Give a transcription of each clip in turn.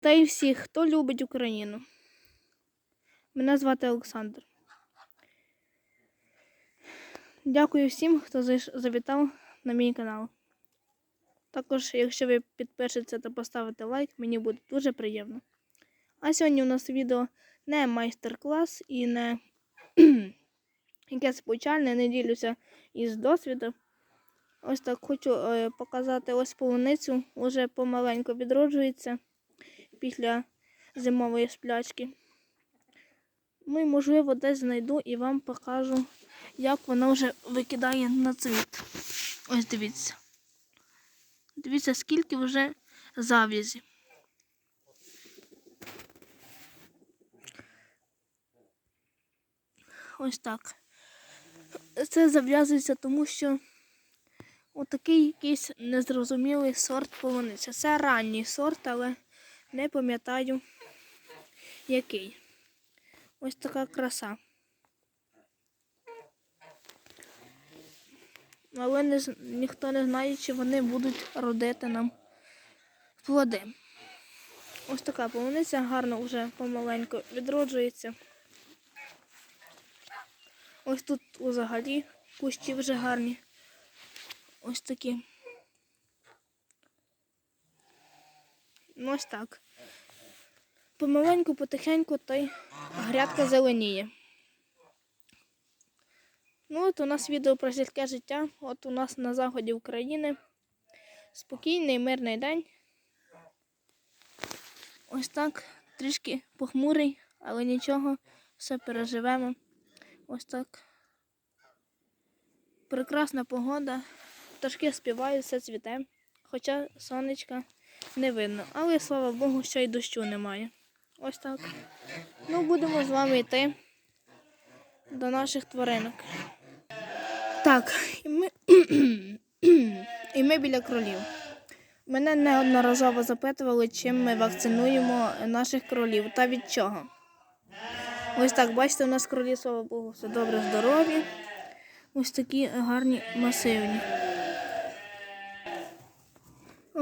та й всіх, хто любить Україну. Мене звати Олександр. Дякую всім, хто завітав на мій канал. Також, якщо ви підпишетеся та поставите лайк, мені буде дуже приємно. А сьогодні у нас відео не майстер-клас і не якесь повчальне, не ділюся із досвіду. Ось так хочу е, показати ось полуницю, уже помаленьку відроджується після зимової сплячки. Ну і можливо десь знайду і вам покажу, як вона вже викидає на цвіт. Ось дивіться. Дивіться, скільки вже зав'язі. Ось так. Це зав'язується, тому що отакий якийсь незрозумілий сорт полуниці. Це ранній сорт, але не пам'ятаю який. Ось така краса. Але не, ніхто не знає, чи вони будуть родити нам плоди. Ось така полуниця гарно вже помаленьку відроджується. Ось тут взагалі кущі вже гарні. Ось такі. Ну, ось так. Помаленьку, потихеньку, та й грядка зеленіє. Ну, от у нас відео про сільське життя. От у нас на заході України. Спокійний, мирний день. Ось так. Трішки похмурий, але нічого, все переживемо. Ось так. Прекрасна погода. Пташки співають, все цвіте. Хоча сонечка не видно. Але слава Богу, що й дощу немає. Ось так. Ну, будемо з вами йти до наших тваринок. Так, і ми, і ми біля кролів. Мене неодноразово запитували, чим ми вакцинуємо наших кролів та від чого. Ось так, бачите, у нас кролі, слава Богу, все добре, здорові. Ось такі гарні масивні.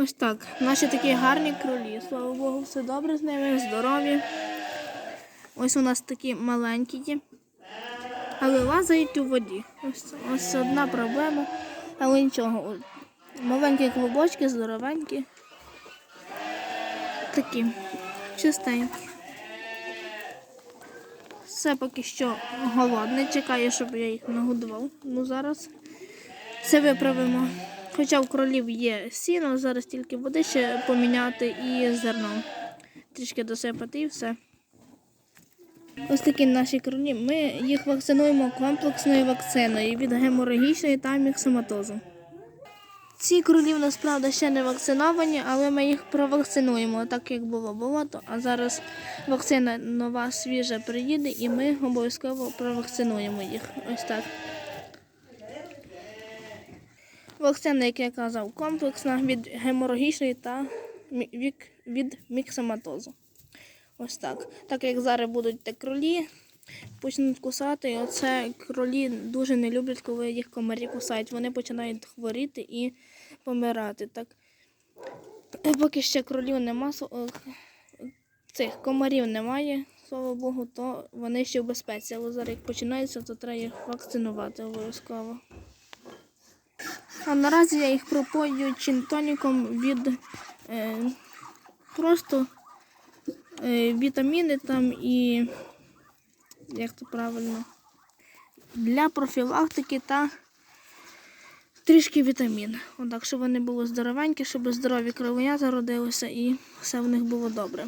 Ось так. Наші такі гарні кролі. Слава Богу, все добре з ними, здорові. Ось у нас такі маленькі. Але лазають у воді. Ось, ось одна проблема. Але нічого. Маленькі клубочки, здоровенькі. Такі. Чистенькі. Все поки що голодне. Чекаю, щоб я їх нагодував. Ну зараз це виправимо. Хоча в кролів є сіно, зараз тільки води ще поміняти і зерно. Трішки досипати і все. Ось такі наші кролі. Ми їх вакцинуємо комплексною вакциною від геморагічної та міксоматозу. Ці кролів насправді ще не вакциновані, але ми їх провакцинуємо, так як було болото. А зараз вакцина нова, свіжа приїде, і ми обов'язково провакцинуємо їх. Ось так. Вакцина, як я казав, комплексна від геморагічної та від міксоматозу. Ось так. Так як зараз будуть те кролі, почнуть кусати, і оце кролі дуже не люблять, коли їх комарі кусають. Вони починають хворіти і помирати. Так. Е, Поки ще кролів нема, е, цих комарів немає, слава Богу, то вони ще в безпеці. Але зараз як починається, то треба їх вакцинувати обов'язково. А наразі я їх пропою чинтоніком від е, просто е, вітаміни там і як це правильно, для профілактики та трішки вітамін. Отак, щоб вони були здоровенькі, щоб здорові кровенята родилися і все в них було добре.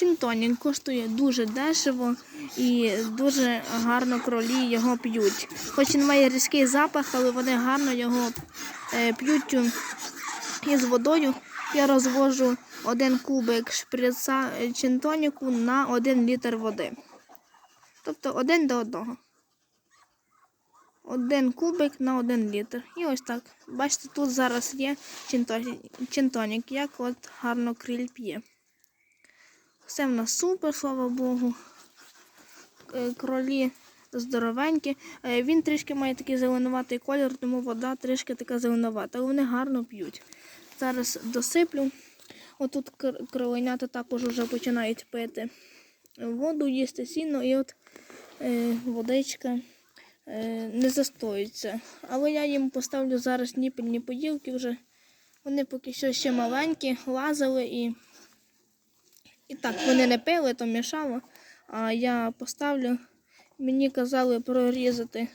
Чинтонік коштує дуже дешево і дуже гарно кролі його п'ють. Хоч він має різкий запах, але вони гарно його е, п'ють із водою. Я розвожу один кубик шприца е, чинтоніку на один літр води. Тобто один до одного. Один кубик на один літр. І ось так. Бачите, тут зараз є чинтонік, як от гарно криль п'є. Все в нас супер, слава Богу. Е, Кролі здоровенькі. Е, Він трішки має такий зеленуватий колір, тому вода трішки така зеленувата, але вони гарно п'ють. Зараз досиплю Отут кр- кроленята також вже починають пити воду, їсти сіно, і от е, водичка е, не застоюється. Але я їм поставлю зараз ніпельні поділки вже. Вони поки що ще маленькі, лазили і. І так, вони не пили, то мішало. А я поставлю. Мені казали прорізати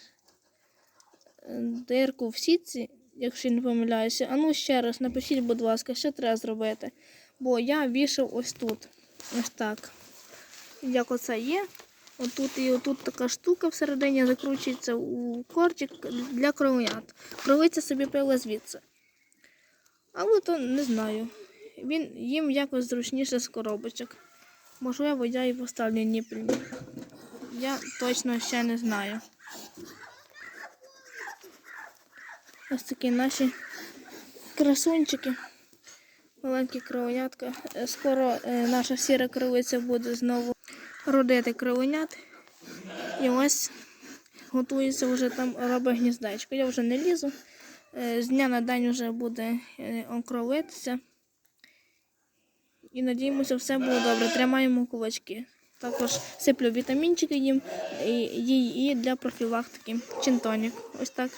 е, дирку в сітці, якщо не помиляюся. А ну ще раз напишіть, будь ласка, що треба зробити. Бо я вішав ось тут. Ось так. Як оце є. Отут і отут така штука всередині закручується у корчик для кровенят. Кровиця собі пила звідси. Але то не знаю. Він їм якось зручніше з коробочок. Можливо, я і поставлю ніпельні. Я точно ще не знаю. Ось такі наші красунчики. Маленькі кровенятка. Е, Скоро е, наша сіра кровиця буде знову родити кровенят. І ось готується вже там робить гніздечко. Я вже не лізу. Е, З дня на день вже буде окровитися. І надіємося, все буде добре. Тримаємо кулачки. Також сиплю вітамінчики їм і, і, для профілактики чинтонік. Ось так.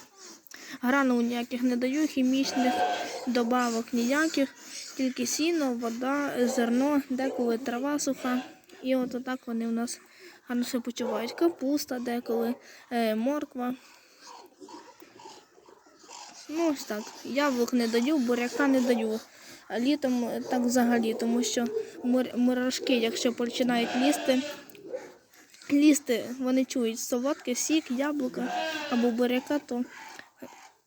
Гранул ніяких не даю, хімічних добавок ніяких, тільки сіно, вода, зерно, деколи трава суха. І от отак вони у нас гарно себе почувають. Капуста, деколи, е, морква. Ну, ось так. Яблук не даю, буряка не даю. А літом так взагалі, тому що мур- мурашки, якщо починають лізти, лізти, вони чують солодке, сік, яблука або буряка, то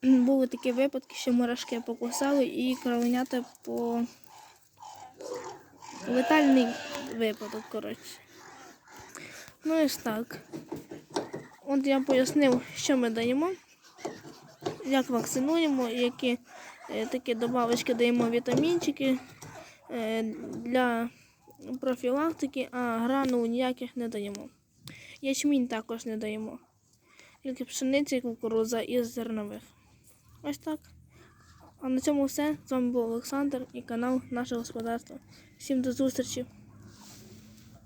були такі випадки, що мурашки покусали і кровенята по летальний випадок, коротше. Ну і так. От я пояснив, що ми даємо, як вакцинуємо, які такі добавочки даємо вітамінчики е, для профілактики, а гранул ніяких не даємо. Ячмінь також не даємо. Тільки пшениці, і кукурудза із зернових. Ось так. А на цьому все. З вами був Олександр і канал Наше Господарство. Всім до зустрічі!